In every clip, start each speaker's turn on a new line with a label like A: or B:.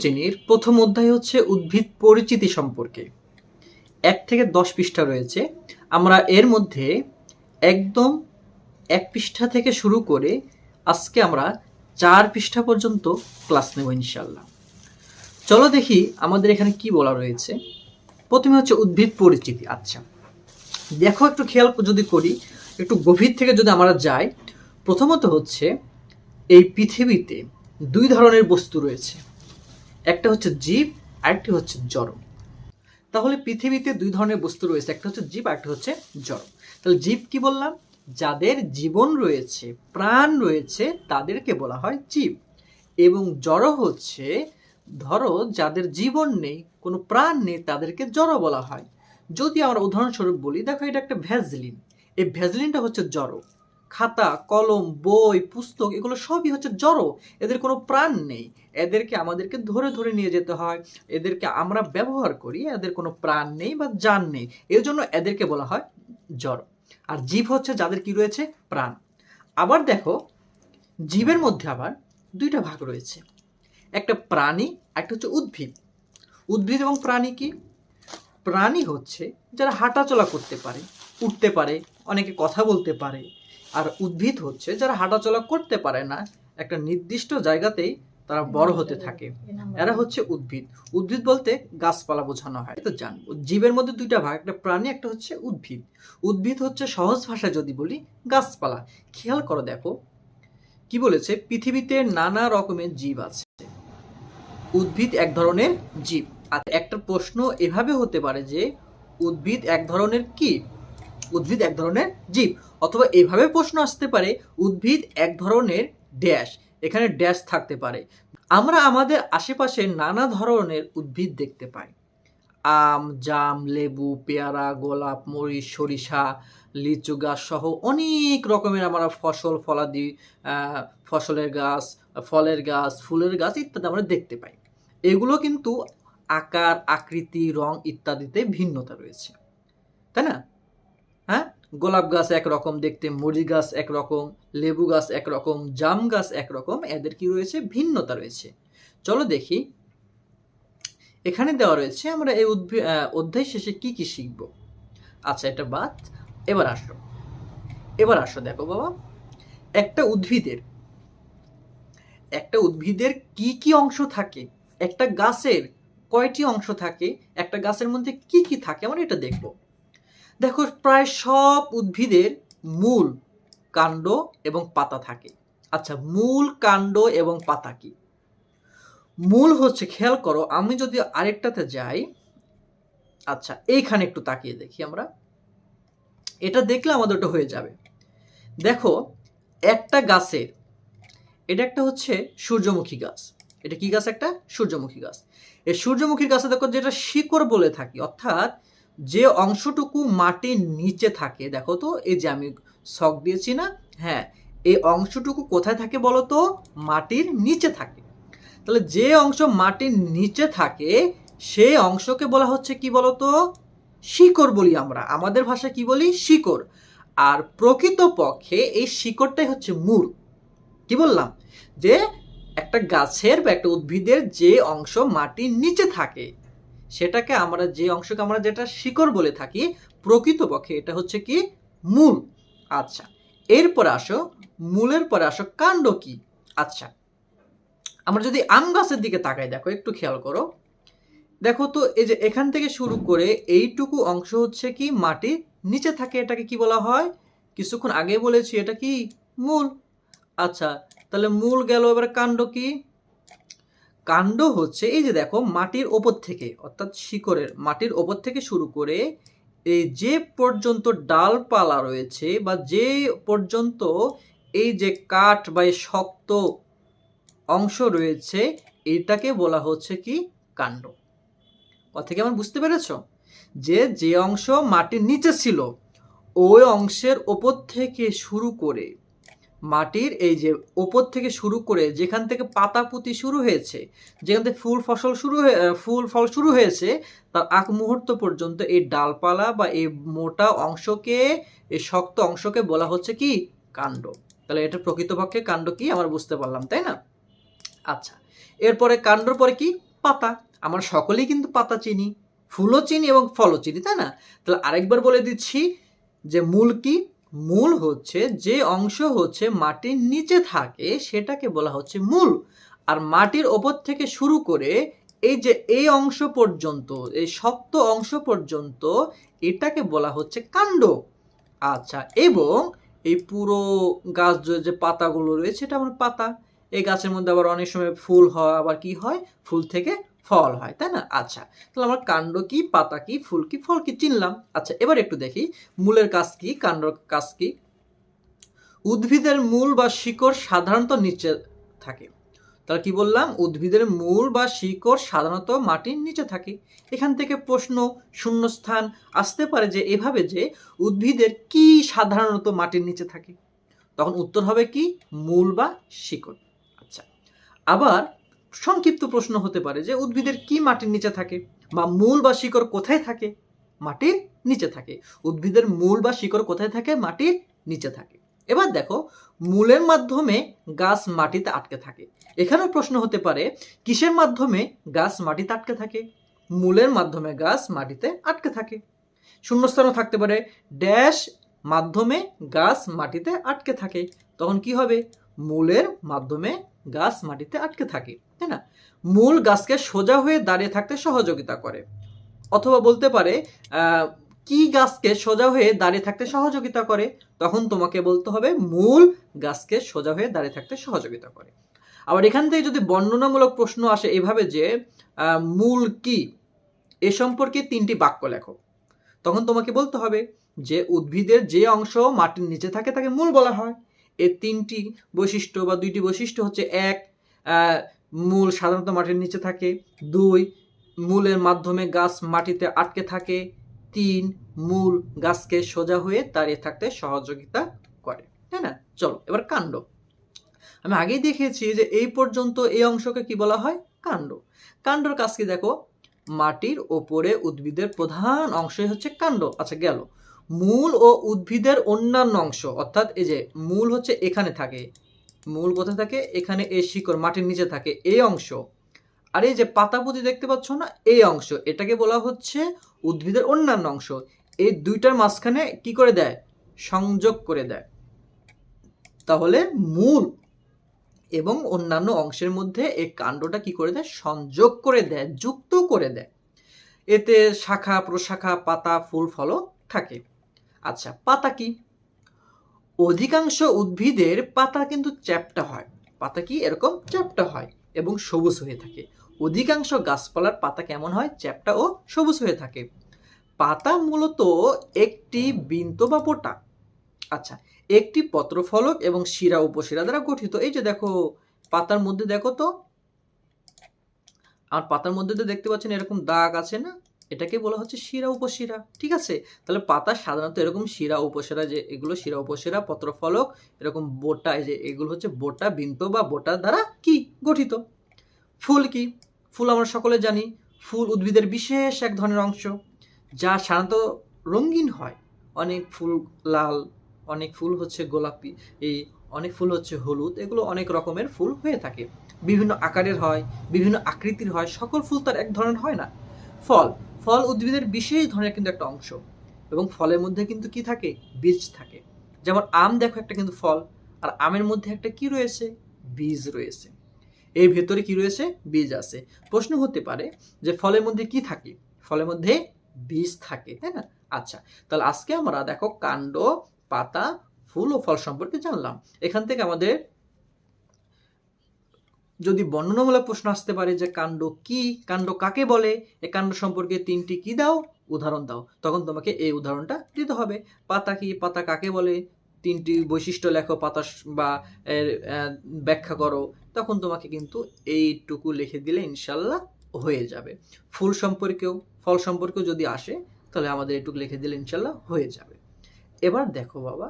A: শ্রেণির প্রথম অধ্যায় হচ্ছে উদ্ভিদ পরিচিতি সম্পর্কে। এক থেকে দশ পৃষ্ঠা রয়েছে। আমরা এর মধ্যে একদম এক পৃষ্ঠা থেকে শুরু করে আজকে আমরা চার পৃষ্ঠা পর্যন্ত ক্লাস নেব ইনশাল্লাহ চলো দেখি আমাদের এখানে কি বলা রয়েছে। প্রথমে হচ্ছে উদ্ভিদ পরিচিতি। আচ্ছা দেখো একটু খেয়াল যদি করি, একটু গভীর থেকে যদি আমরা যাই, প্রথমত হচ্ছে এই পৃথিবীতে দুই ধরনের বস্তু রয়েছে। একটা হচ্ছে জীব, আরেকটি হচ্ছে জড়। তাহলে পৃথিবীতে দুই ধরনের বস্তু রয়েছে, একটা হচ্ছে জীব, আরেকটা হচ্ছে জড়। তাহলে জীব কি বললাম? যাদের জীবন রয়েছে, প্রাণ রয়েছে, তাদেরকে বলা হয় জীব। এবং জড় হচ্ছে, ধরো যাদের জীবন নেই, কোনো প্রাণ নেই, তাদেরকে জড় বলা হয়। যদি আমরা উদাহরণস্বরূপ বলি, দেখো এটা একটা ভ্যাজলিন এই ভ্যাজলিনটা হচ্ছে জড়। খাতা, কলম, বই, পুস্তক, এগুলো সবই হচ্ছে জড়। এদের কোনো প্রাণ নেই। এদেরকে আমাদেরকে ধরে ধরে নিয়ে যেতে হয়। এদেরকে আমরা ব্যবহার করি, এদের কোনো প্রাণ নেই বা যান নেই। এর জন্য এদেরকে বলা হয় জড়। আর জীব হচ্ছে যাদের কি রয়েছে? প্রাণ। আবার দেখো, জীবের মধ্যে আবার দুইটা ভাগ রয়েছে। একটা প্রাণী একটা হচ্ছে উদ্ভিদ। উদ্ভিদ এবং প্রাণী কি? প্রাণী হচ্ছে যারা হাঁটাচলা করতে পারে, উঠতে পারে, অনেকে কথা বলতে পারে আর উদ্ভিদ হচ্ছে যারা হাঁটাচলা করতে পারে না। একটা নির্দিষ্ট জায়গাতেই তারা বড় হতে থাকে। এরা হচ্ছে উদ্ভিদ। উদ্ভিদ বলতে গাছপালা বোঝানো হয়। তো জান জীবের মধ্যে দুইটা ভাগ, একটা প্রাণী, একটা হচ্ছে উদ্ভিদ। উদ্ভিদ হচ্ছে সহজ ভাষায় যদি বলি, গাছপালা। খেয়াল করো দেখো, কি বলেছে? পৃথিবীতে নানা রকমের জীব আছে। উদ্ভিদ এক ধরনের জীব। আর একটা প্রশ্ন এভাবে হতে পারে যে, উদ্ভিদ এক ধরনের কি? উদ্ভিদ এক ধরনের জীব, অথবা এভাবে প্রশ্ন আসতে পারে, উদ্ভিদ এক ধরনের ড্যাশ, এখানে ড্যাশ থাকতে পারে। আমরা আমাদের আশেপাশে নানা ধরনের উদ্ভিদ দেখতে পাই। আম, জাম, লেবু, পেয়ারা, গোলাপ, মরিচ, সরিষা, লিচু গাছ সহ অনেক রকমের আমরা ফসল, ফলাদি ফসলের গাছ, ফলের গাছ, ফুলের গাছ ইত্যাদি আমরা দেখতে পাই। এগুলো কিন্তু আকার, আকৃতি, রং ইত্যাদিতে ভিন্নতা রয়েছে। তাই না? হ্যাঁ? গোলাপ গাছ একরকম, দেখতে মরিচ গাছ একরকম, লেবু গাছ একরকম, জাম গাছ একরকম, এদের কি রয়েছে? ভিন্নতা রয়েছে। চলো দেখি। এখানে দেওয়া রয়েছে আমরা এই অধ্যায় শেষে কি কি শিখব? আচ্ছা এটা বাদ। এবার আসো। এবার আসো, দেখো বাবা। একটা উদ্ভিদের একটা উদ্ভিদের কি কি অংশ থাকে? একটা গাছের কয়টি অংশ থাকে? একটা গাছের মধ্যে কি কি থাকে? আমরা এটা দেখব। দেখো প্রায় সব উদ্ভিদের মূল কাণ্ড এবং পাতা থাকে। আচ্ছা মূল কাণ্ড এবং পাতা কি? মূল হচ্ছে, খেয়াল করো, আমি যদি আরেকটাতে যাই আচ্ছা এইখানে একটু তাকিয়ে দেখি আমরা। এটা দেখলে আমাদের ওটা হয়ে যাবে। দেখো, একটা গাছের এটা একটা হচ্ছে সূর্যমুখী গাছ। এটা কি গাছ একটা? সূর্যমুখী গাছ। এই সূর্যমুখী গাছে দেখো যেটা শিকড় বলে থাকি, অর্থাৎ যে অংশটুকু মাটির নিচে থাকে, দেখো তো, এই যে আমি শখ দিয়েছি না হ্যাঁ এই অংশটুকু কোথায় থাকে বলো তো? মাটির নিচে থাকে। তাহলে যে অংশ মাটির নিচে থাকে, সেই অংশকে বলা হচ্ছে কি বলতো শিকড় বলি আমরা। আমাদের ভাষায় কি বলি? শিকড়। আর প্রকৃতপক্ষে এই শিকড়টাই হচ্ছে মূল। কি বললাম? যে একটা গাছের বা একটা উদ্ভিদের যে অংশ মাটির নিচে থাকে সেটাকে আমরা যে অংশকে আমরা যেটা শিকড় বলে থাকি, প্রকৃতপক্ষে এটা হচ্ছে কি? মূল। আচ্ছা এরপরে আসো, মূলের পরে আসো কাণ্ড কি? আচ্ছা আমরা যদি আম গাছের দিকে তাকাই, দেখো, একটু খেয়াল করো। দেখো তো, এই যে এখান থেকে শুরু করে এইটুকু অংশ হচ্ছে কি? মাটির নিচে থাকে এটাকে কি বলা হয়? কিছুক্ষণ আগে বলেছি, এটা কি? মূল। আচ্ছা তাহলে মূল গেল, এবার কাণ্ড কি? কাণ্ড হচ্ছে এই যে দেখো মাটির ওপর থেকে, অর্থাৎ শিকড়ের মাটির ওপর থেকে শুরু করে এই যে পর্যন্ত ডালপালা রয়েছে বা যে পর্যন্ত এই যে কাঠ বা এই শক্ত অংশ রয়েছে, এটাকে বলা হচ্ছে কি কাণ্ড। কথা কি আমার বুঝতে পেরেছ? যে যে অংশ মাটির নিচে ছিল, ওই অংশের ওপর থেকে শুরু করে মাটির এই যে ওপর থেকে শুরু করে যেখান থেকে পাতা পুঁতি শুরু হয়েছে, যেখান থেকে ফুল ফসল শুরু হয়ে ফুল ফল শুরু হয়েছে, তার আগ মুহূর্ত পর্যন্ত এই ডালপালা বা এই মোটা অংশকে, এই শক্ত অংশকে বলা হচ্ছে কি? কাণ্ড। তাহলে এটা প্রকৃতপক্ষে কাণ্ড কি? আমরা বুঝতে পারলাম, তাই না? আচ্ছা এরপরে কাণ্ডর পরে কি? পাতা। আমরা সকলেই কিন্তু পাতা চিনি, ফুলও চিনি এবং ফলও চিনি, তাই না? তাহলে আরেকবার বলে দিচ্ছি যে মূল কি? মূল হচ্ছে যে অংশ হচ্ছে মাটির নিচে থাকে সেটাকে বলা হচ্ছে মূল। আর মাটির ওপর থেকে শুরু করে এই যে এই অংশ পর্যন্ত, এই শক্ত অংশ পর্যন্ত এটাকে বলা হচ্ছে কাণ্ড। আচ্ছা এবং এই পুরো গাছ যে- পাতাগুলো রয়েছে, এটা আমার পাতা। এই গাছের মধ্যে আবার অনেক সময় ফুল হয়, আবার কি হয়? ফুল থেকে ফল হয়, তাই না? আচ্ছা তাহলে আমার কাণ্ড কি, পাতা কি, ফুল কি, ফল কি চিনলাম। আচ্ছা এবার একটু দেখি, মূলের কাজ কি কাণ্ডর কাজ কি? উদ্ভিদের মূল বা শিকড় সাধারণত নিচে থাকে। তাহলে কি বললাম? উদ্ভিদের মূল বা শিকড় সাধারণত মাটির নিচে থাকে। এখান থেকে প্রশ্ন, শূন্যস্থান আসতে পারে যে, এভাবে যে উদ্ভিদের কি সাধারণত মাটির নিচে থাকে। তখন উত্তর হবে কি? মূল বা শিকড়। আচ্ছা আবার সংক্ষিপ্ত প্রশ্ন হতে পারে যে উদ্ভিদের কি মাটির নিচে থাকে বা মূল বা শিকড় কোথায় থাকে? মাটির নিচে থাকে। উদ্ভিদের মূল বা শিকড় কোথায় থাকে? মাটির নিচে থাকে। এবার দেখো মূলের মাধ্যমে গাছ মাটিতে আটকে থাকে। এখানেও প্রশ্ন হতে পারে কিসের মাধ্যমে গাছ মাটিতে আটকে থাকে? মূলের মাধ্যমে গাছ মাটিতে আটকে থাকে। শূন্যস্থানও থাকতে পারে ড্যাশ মাধ্যমে গাছ মাটিতে আটকে থাকে। তখন কি হবে? মূলের মাধ্যমে গাছ মাটিতে আটকে থাকে। তাই না? মূল গাছকে সোজা হয়ে দাঁড়িয়ে থাকতে সহযোগিতা করে। অথবা বলতে পারে কি গাছকে সোজা হয়ে দাঁড়িয়ে থাকতে সহযোগিতা করে? তখন তোমাকে বলতে হবে, মূল গাছকে সোজা হয়ে দাঁড়িয়ে থাকতে সহযোগিতা করে। আবার এখান থেকে যদি বর্ণনামূলক প্রশ্ন আসে এভাবে যে মূল কি? এ সম্পর্কে তিনটি বাক্য লেখো। তখন তোমাকে বলতে হবে যে, উদ্ভিদের যে অংশ মাটির নিচে থাকে তাকে মূল বলা হয়। এর তিনটি বৈশিষ্ট্য বা দুইটি বৈশিষ্ট্য হচ্ছে এক মূল সাধারণত মাটির নিচে থাকে। দুই, মূলের মাধ্যমে গাছ মাটিতে আটকে থাকে। তিন, মূল গাছকে সোজা হয়ে দাঁড়িয়ে থাকতে সহযোগিতা করে। তাই না? চলো, এবার কাণ্ড। আমি আগেই দেখিয়েছি যে এই পর্যন্ত এই অংশকে কি বলা হয়? কাণ্ড। কাণ্ডর কাজ কি দেখো? মাটির ওপরে উদ্ভিদের প্রধান অংশই হচ্ছে কাণ্ড। আচ্ছা গেল। মূল ও উদ্ভিদের অন্যান্য অংশ, অর্থাৎ এই যে মূল হচ্ছে এখানে থাকে। মূল কোথায় থাকে? এখানে এই শিকড় মাটির নিচে থাকে এই অংশ। আর এই যে পাতা পুঁতি দেখতে পাচ্ছ না? এই অংশ। এটাকে বলা হচ্ছে উদ্ভিদের অন্যান্য অংশ। এই দুইটার মাঝখানে কি করে দেয়? সংযোগ করে দেয়। তাহলে মূল এবং অন্যান্য অংশের মধ্যে এই কাণ্ডটা কি করে দেয়? সংযোগ করে দেয়, যুক্ত করে দেয়। এতে শাখা, প্রশাখা, পাতা, ফুল, ফলও থাকে। আচ্ছা পাতা কি? অধিকাংশ উদ্ভিদের পাতা কিন্তু চ্যাপ্টা হয়। পাতা কি? এরকম চ্যাপ্টা হয় এবং সবুজ হয়ে থাকে। অধিকাংশ গাছপালার পাতা কেমন হয়? চ্যাপটা ও সবুজ হয়ে থাকে। পাতা মূলত একটি বিন্ত বা পোটা। আচ্ছা একটি পত্রফলক এবং শিরা উপশিরা দ্বারা গঠিত। এই যে দেখো, পাতার মধ্যে দেখো তো। আর পাতার মধ্যে তো দেখতে পাচ্ছেন এরকম দাগ আছে না? এটাকে বলা হচ্ছে শিরা উপশিরা, ঠিক আছে? তাহলে পাতা সাধারণত এরকম শিরা উপশিরা যে, এগুলো শিরা উপশিরা, পত্রফলক, এরকম বোটা যে এগুলো হচ্ছে বোটা বিন্ত বা বোটার দ্বারা কি গঠিত? ফুল কি? ফুল আমরা সকলে জানি। ফুল উদ্ভিদের বিশেষ এক ধরনের অংশ, যা সাধারণত রঙিন হয়। অনেক ফুল লাল, অনেক ফুল হচ্ছে গোলাপি, এই অনেক ফুল হচ্ছে হলুদ, এগুলো অনেক রকমের ফুল হয়ে থাকে। বিভিন্ন আকারের হয়, বিভিন্ন আকৃতির হয়, সকল ফুল তার এক ধরনের হয় না। ফল ফল উদ্ভিদের বিশেষ ধরনের কিন্তু একটা অংশ। এবং ফলের মধ্যে কিন্তু কি থাকে? বীজ থাকে। যেমন আম, দেখো একটা কিন্তু ফল। আর আমের মধ্যে একটা কি রয়েছে? বীজ রয়েছে। এর ভেতরে কি রয়েছে? বীজ আছে। প্রশ্ন হতে পারে যে ফলের মধ্যে কি থাকে? ফলের মধ্যে বীজ থাকে, তাই না? আচ্ছা তাহলে আজকে আমরা দেখো কাণ্ড, পাতা, ফুল ও ফল সম্পর্কে জানলাম। এখান থেকে আমাদের যদি বর্ণনামূলক প্রশ্ন আসতে পারে যে কাণ্ড কি, কাণ্ড কাকে বলে, এ কাণ্ড সম্পর্কে তিনটি কি দাও, উদাহরণ দাও, তখন তোমাকে এই উদাহরণটা দিতে হবে। পাতা কি, পাতা কাকে বলে, তিনটি বৈশিষ্ট্য লেখো, পাতা বা এর ব্যাখ্যা করো, তখন তোমাকে কিন্তু এইটুকু লিখে দিলে ইনশাল্লাহ হয়ে যাবে। ফুল সম্পর্কেও, ফল সম্পর্কেও যদি আসে, তাহলে আমাদের এটুকু লিখে দিলে ইনশাল্লাহ হয়ে যাবে। এবার দেখো বাবা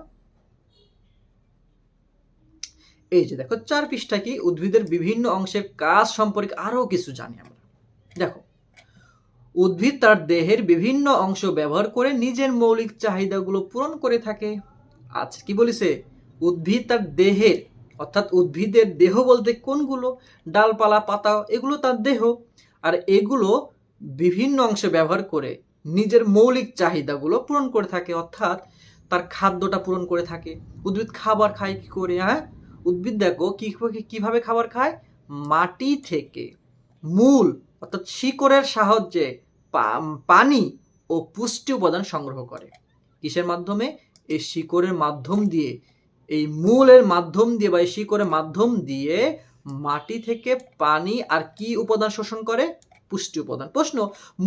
A: এই যে দেখো চার পৃষ্ঠা কি? উদ্ভিদের বিভিন্ন অংশের কাজ সম্পর্কে আরও কিছু জানি আমরা। দেখো, উদ্ভিদ তার দেহের বিভিন্ন অংশ ব্যবহার করে নিজের মৌলিক চাহিদাগুলো পূরণ করে থাকে। আচ্ছা কি বলিছে? উদ্ভিদ তার দেহের, অর্থাৎ উদ্ভিদের দেহ বলতে কোনগুলো? ডালপালা, পাতা, এগুলো তার দেহ। আর এগুলো বিভিন্ন অংশে ব্যবহার করে নিজের মৌলিক চাহিদাগুলো পূরণ করে থাকে, অর্থাৎ তার খাদ্যটা পূরণ করে থাকে। উদ্ভিদ খাবার খায় কি করে হ্যাঁ? উদ্ভিদ দেখো কি কীভাবে খাবার খায়? মাটি থেকে মূল, অর্থাৎ শিকড়ের সাহায্যে পানি ও পুষ্টি উপাদান সংগ্রহ করে। কিসের মাধ্যমে? এই শিকড়ের মাধ্যম দিয়ে। এই মূলের মাধ্যম দিয়ে বা এই শিকড়ের মাধ্যম দিয়ে মাটি থেকে পানি আর কি উপাদান শোষণ করে? পুষ্টি উপাদান। প্রশ্ন,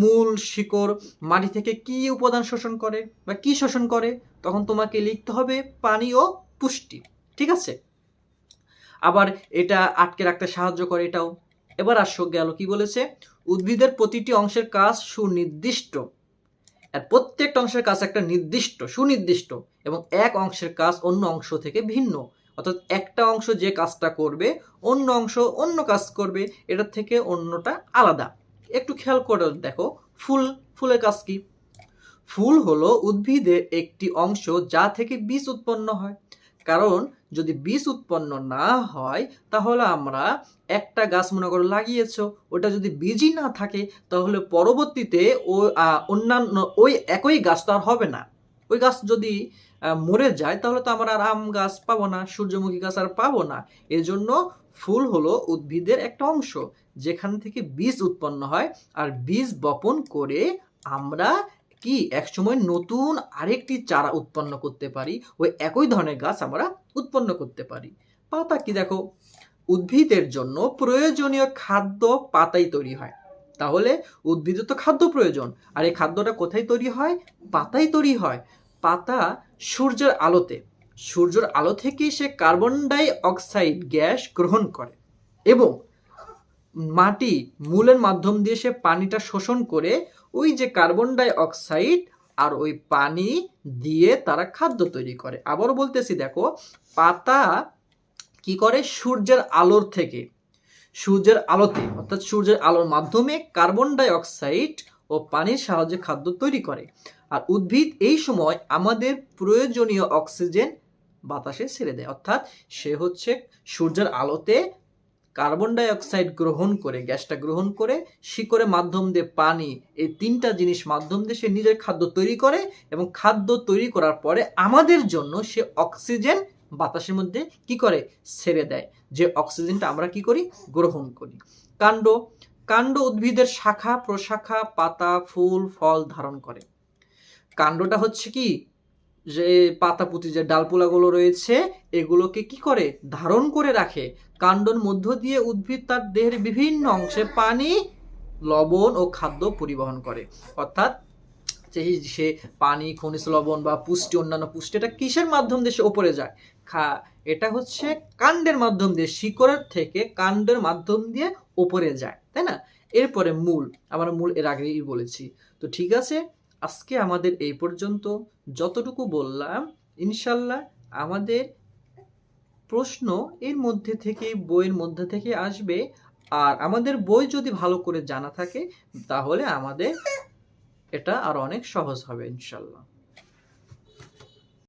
A: মূল শিকড় মাটি থেকে কি উপাদান শোষণ করে বা কি শোষণ করে? তখন তোমাকে লিখতে হবে পানি ও পুষ্টি। ঠিক আছে? আবার এটা আটকে রাখতে সাহায্য করে এটাও। এবার আসো গেল, কি বলেছে? উদ্ভিদের প্রতিটি অংশের কাজ সুনির্দিষ্ট। আর প্রত্যেকটা অংশের কাজ একটা নির্দিষ্ট, সুনির্দিষ্ট, এবং এক অংশের কাজ অন্য অংশ থেকে ভিন্ন। অর্থাৎ একটা অংশ যে কাজটা করবে, অন্য অংশ অন্য কাজ করবে, এটার থেকে অন্যটা আলাদা। একটু খেয়াল করে দেখো, ফুল, ফুলের কাজ কি? ফুল হলো উদ্ভিদের একটি অংশ যা থেকে বীজ উৎপন্ন হয়। কারণ যদি বীজ উৎপন্ন না হয়, তাহলে আমরা একটা গাছ মনে করো লাগিয়েছ। ওটা যদি বীজই না থাকে, তাহলে পরবর্তীতে ও অন্যান্য, ওই একই গাছ তো আর হবে না। ওই গাছ যদি মরে যায়, তাহলে তো আমরা আর আম গাছ পাবো না, সূর্যমুখী গাছ আর পাবো না। এজন্য ফুল হলো উদ্ভিদের একটা অংশ, যেখান থেকে বীজ উৎপন্ন হয়, আর বীজ বপন করে আমরা কি একসময় নতুন আরেকটি চারা উৎপন্ন করতে পারি? ওই একই ধরনের গাছ আমরা উৎপন্ন করতে পারি। পাতা কি দেখো? উদ্ভিদের জন্য প্রয়োজনীয় খাদ্য পাতাই তৈরি হয়। তাহলে উদ্ভিদের তো খাদ্য প্রয়োজন। আর এই খাদ্যটা কোথায় তৈরি হয়? পাতাই তৈরি হয়। পাতা সূর্যের আলোতে। সূর্যের আলো থেকেই সে কার্বন ডাই অক্সাইড গ্যাস গ্রহণ করে। এবং মাটি মূলের মাধ্যম দিয়ে সে পানিটা শোষণ করে ওই যে কার্বন ডাই অক্সাইড আর ওই পানি দিয়ে তারা খাদ্য তৈরি করে। আবার বলতেছি, দেখো, পাতা কি করে? সূর্যের আলোর থেকে। সূর্যের আলোতে, অর্থাৎ সূর্যের আলোর মাধ্যমে কার্বন ডাই অক্সাইড ও পানির সাহায্যে খাদ্য তৈরি করে। আর উদ্ভিদ এই সময় আমাদের প্রয়োজনীয় অক্সিজেন বাতাসে ছেড়ে দেয়। অর্থাৎ সে হচ্ছে সূর্যের আলোতে কার্বন ডাই অক্সাইড গ্রহণ করে, গ্যাসটা গ্রহণ করে, শিকড়ে মাধ্যম দিয়ে পানি, এই তিনটা জিনিস মাধ্যম দিয়ে সে নিজের খাদ্য তৈরি করে এবং খাদ্য তৈরি করার পরে আমাদের জন্য সে অক্সিজেন বাতাসের মধ্যে কি করে? ছেড়ে দেয়। যে অক্সিজেনটা আমরা কি করি? গ্রহণ করি। কাণ্ড কাণ্ড উদ্ভিদের শাখা, প্রশাখা, পাতা, ফুল, ফল ধারণ করে। কাণ্ডটা হচ্ছে কি? যে পাতা পুঁতি যে ডালপালাগুলো রয়েছে, এগুলোকে কি করে? ধারণ করে রাখে। কাণ্ডর মধ্য দিয়ে উদ্ভিদ তার দেহের বিভিন্ন অংশে পানি, লবণ ও খাদ্য পরিবহন করে। অর্থাৎ যে সে পানি, খনিজ লবণ বা পুষ্টি, অন্যান্য পুষ্টি, এটা কিসের মাধ্যম দিয়ে সে ওপরে যায়? খা, এটা হচ্ছে কাণ্ডের মাধ্যম দিয়ে, শিকড়ের থেকে কাণ্ডের মাধ্যম দিয়ে ওপরে যায়, তাই না? এরপরে মূল, আমরা মূল এর আগেই বলেছি। তো ঠিক আছে, আজকে আমাদের এই পর্যন্ত। যতটুকু বললাম, ইনশাল্লাহ আমাদের প্রশ্ন এর মধ্যে থেকে, বইয়ের মধ্যে থেকে আসবে। আর আমাদের বই যদি ভালো করে জানা থাকে, তাহলে আমাদের এটা আরও অনেক সহজ হবে, ইনশাল্লাহ।